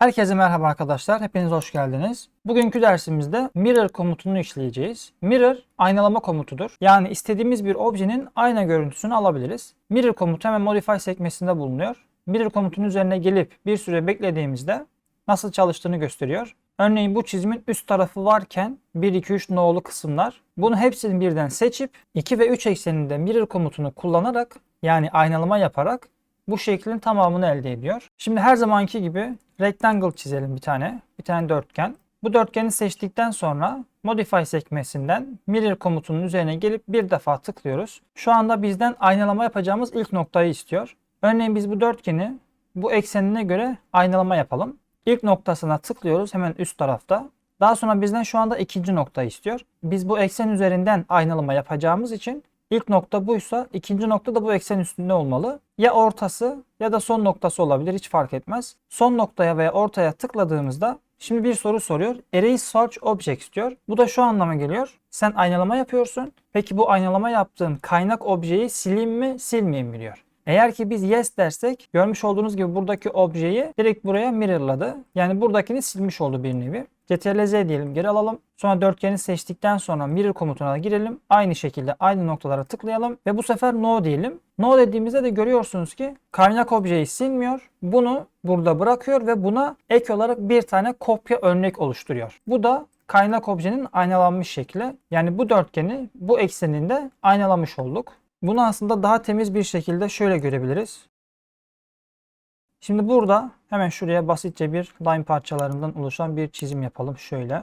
Herkese merhaba arkadaşlar. Hepiniz hoş geldiniz. Bugünkü dersimizde mirror komutunu işleyeceğiz. Mirror aynalama komutudur. Yani istediğimiz bir objenin ayna görüntüsünü alabiliriz. Mirror komutu hemen modify sekmesinde bulunuyor. Mirror komutunun üzerine gelip bir süre beklediğimizde nasıl çalıştığını gösteriyor. Örneğin bu çizimin üst tarafı varken 1, 2, 3 nolu kısımlar. Bunu hepsini birden seçip 2 ve 3 ekseninde mirror komutunu kullanarak yani aynalama yaparak bu şeklin tamamını elde ediyor. Şimdi her zamanki gibi rectangle çizelim bir tane. Bir tane dörtgen. Bu dörtgeni seçtikten sonra Modify sekmesinden Mirror komutunun üzerine gelip bir defa tıklıyoruz. Şu anda bizden aynalama yapacağımız ilk noktayı istiyor. Örneğin biz bu dörtgeni bu eksenine göre aynalama yapalım. İlk noktasına tıklıyoruz hemen üst tarafta. Daha sonra bizden şu anda ikinci noktayı istiyor. Biz bu eksen üzerinden aynalama yapacağımız için ilk nokta buysa ikinci nokta da bu eksen üstünde olmalı. Ya ortası ya da son noktası olabilir hiç fark etmez. Son noktaya veya ortaya tıkladığımızda şimdi bir soru soruyor. Erase Search Objects diyor. Bu da şu anlama geliyor. Sen aynalama yapıyorsun. Peki bu aynalama yaptığın kaynak objeyi sileyim mi silmeyeyim mi diyor. Eğer ki biz yes dersek görmüş olduğunuz gibi buradaki objeyi direkt buraya mirrorladı. Yani buradakini silmiş oldu bir nevi. Ctrl Z diyelim geri alalım. Sonra dörtgeni seçtikten sonra mirror komutuna girelim. Aynı şekilde aynı noktalara tıklayalım ve bu sefer no diyelim. No dediğimizde de görüyorsunuz ki kaynak objeyi silmiyor. Bunu burada bırakıyor ve buna ek olarak bir tane kopya örnek oluşturuyor. Bu da kaynak objenin aynalanmış şekli. Yani bu dörtgeni bu ekseninde aynalamış olduk. Bunu aslında daha temiz bir şekilde şöyle görebiliriz. Şimdi burada hemen şuraya basitçe bir line parçalarından oluşan bir çizim yapalım şöyle.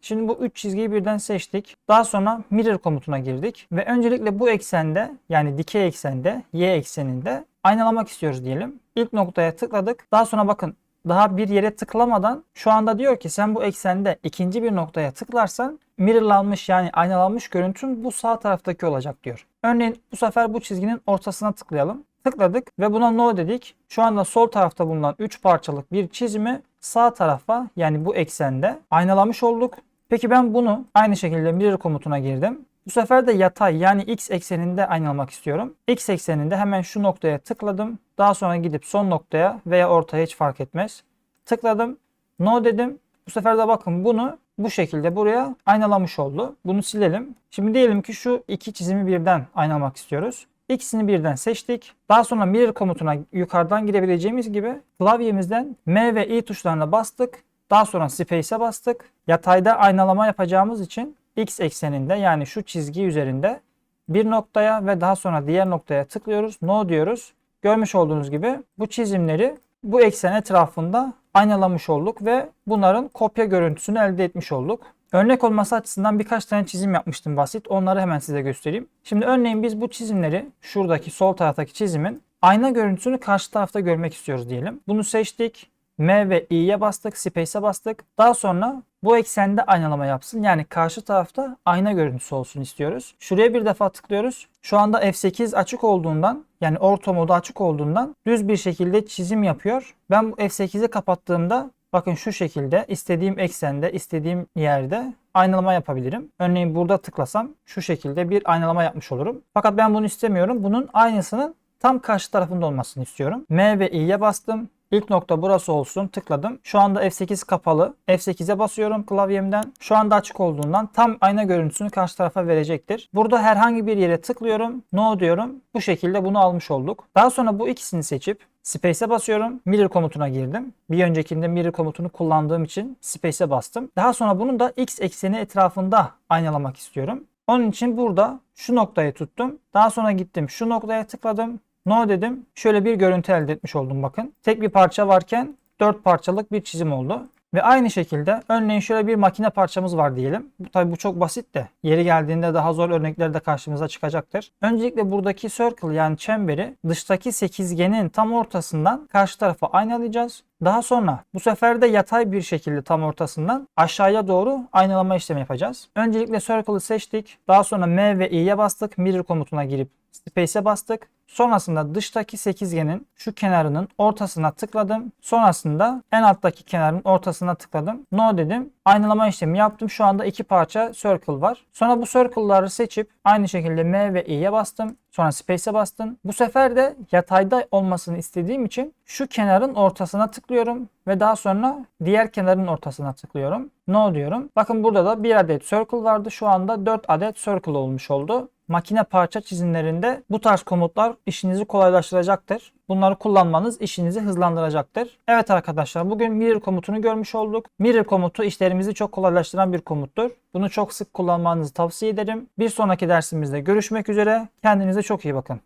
Şimdi bu üç çizgiyi birden seçtik. Daha sonra mirror komutuna girdik ve öncelikle bu eksende yani dikey eksende y ekseninde aynalamak istiyoruz diyelim. İlk noktaya tıkladık. Daha sonra bakın daha bir yere tıklamadan şu anda diyor ki sen bu eksende ikinci bir noktaya tıklarsan mirrorlanmış yani aynalanmış görüntün bu sağ taraftaki olacak diyor. Örneğin bu sefer bu çizginin ortasına tıklayalım. Tıkladık ve buna no dedik. Şu anda sol tarafta bulunan 3 parçalık bir çizimi sağ tarafa yani bu eksende aynalamış olduk. Peki ben bunu aynı şekilde mirror komutuna girdim. Bu sefer de yatay yani x ekseninde aynalamak istiyorum. X ekseninde hemen şu noktaya tıkladım. Daha sonra gidip son noktaya veya ortaya hiç fark etmez. Tıkladım. No dedim. Bu sefer de bakın bunu bu şekilde buraya aynalamış oldu. Bunu silelim. Şimdi diyelim ki şu iki çizimi birden aynalamak istiyoruz. İkisini birden seçtik. Daha sonra mirror komutuna yukarıdan girebileceğimiz gibi klavyemizden M ve I tuşlarına bastık. Daha sonra Space'e bastık. Yatayda aynalama yapacağımız için X ekseninde yani şu çizgi üzerinde bir noktaya ve daha sonra diğer noktaya tıklıyoruz. No diyoruz. Görmüş olduğunuz gibi bu çizimleri bu eksen etrafında aynalamış olduk ve bunların kopya görüntüsünü elde etmiş olduk. Örnek olması açısından birkaç tane çizim yapmıştım basit. Onları hemen size göstereyim. Şimdi örneğin biz bu çizimleri şuradaki sol taraftaki çizimin ayna görüntüsünü karşı tarafta görmek istiyoruz diyelim. Bunu seçtik. M ve i'ye bastık, space'e bastık. Daha sonra bu eksende aynalama yapsın. Yani karşı tarafta ayna görüntüsü olsun istiyoruz. Şuraya bir defa tıklıyoruz. Şu anda F8 açık olduğundan yani orta modu açık olduğundan düz bir şekilde çizim yapıyor. Ben bu F8'i kapattığımda bakın şu şekilde istediğim eksende, istediğim yerde aynalama yapabilirim. Örneğin burada tıklasam şu şekilde bir aynalama yapmış olurum. Fakat ben bunu istemiyorum. Bunun aynısının tam karşı tarafında olmasını istiyorum. M ve i'ye bastım. İlk nokta burası olsun. Tıkladım. Şu anda F8 kapalı. F8'e basıyorum klavyemden. Şu anda açık olduğundan tam ayna görüntüsünü karşı tarafa verecektir. Burada herhangi bir yere tıklıyorum. No diyorum. Bu şekilde bunu almış olduk. Daha sonra bu ikisini seçip Space'e basıyorum. Mirror komutuna girdim. Bir öncekinde mirror komutunu kullandığım için Space'e bastım. Daha sonra bunu da X ekseni etrafında aynalamak istiyorum. Onun için burada şu noktayı tuttum. Daha sonra gittim şu noktaya tıkladım. No dedim. Şöyle bir görüntü elde etmiş oldum bakın. Tek bir parça varken 4 parçalık bir çizim oldu. Ve aynı şekilde örneğin şöyle bir makine parçamız var diyelim. Tabi bu çok basit de yeri geldiğinde daha zor örnekler de karşımıza çıkacaktır. Öncelikle buradaki circle yani çemberi dıştaki sekizgenin tam ortasından karşı tarafa aynalayacağız. Daha sonra bu sefer de yatay bir şekilde tam ortasından aşağıya doğru aynalama işlemi yapacağız. Öncelikle circle'ı seçtik. Daha sonra M ve i'ye bastık. Mirror komutuna girip Space'e bastık. Sonrasında dıştaki sekizgenin şu kenarının ortasına tıkladım. Sonrasında en alttaki kenarın ortasına tıkladım. No dedim. Aynalama işlemi yaptım. Şu anda iki parça circle var. Sonra bu circle'ları seçip aynı şekilde M ve i'ye bastım. Sonra Space'e bastım. Bu sefer de yatayda olmasını istediğim için şu kenarın ortasına tıklıyorum ve daha sonra diğer kenarın ortasına tıklıyorum. No diyorum. Bakın burada da bir adet circle vardı. Şu anda 4 adet circle olmuş oldu. Makine parça çizimlerinde bu tarz komutlar işinizi kolaylaştıracaktır. Bunları kullanmanız işinizi hızlandıracaktır. Evet arkadaşlar bugün mirror komutunu görmüş olduk. Mirror komutu işlerimizi çok kolaylaştıran bir komuttur. Bunu çok sık kullanmanızı tavsiye ederim. Bir sonraki dersimizde görüşmek üzere. Kendinize çok iyi bakın.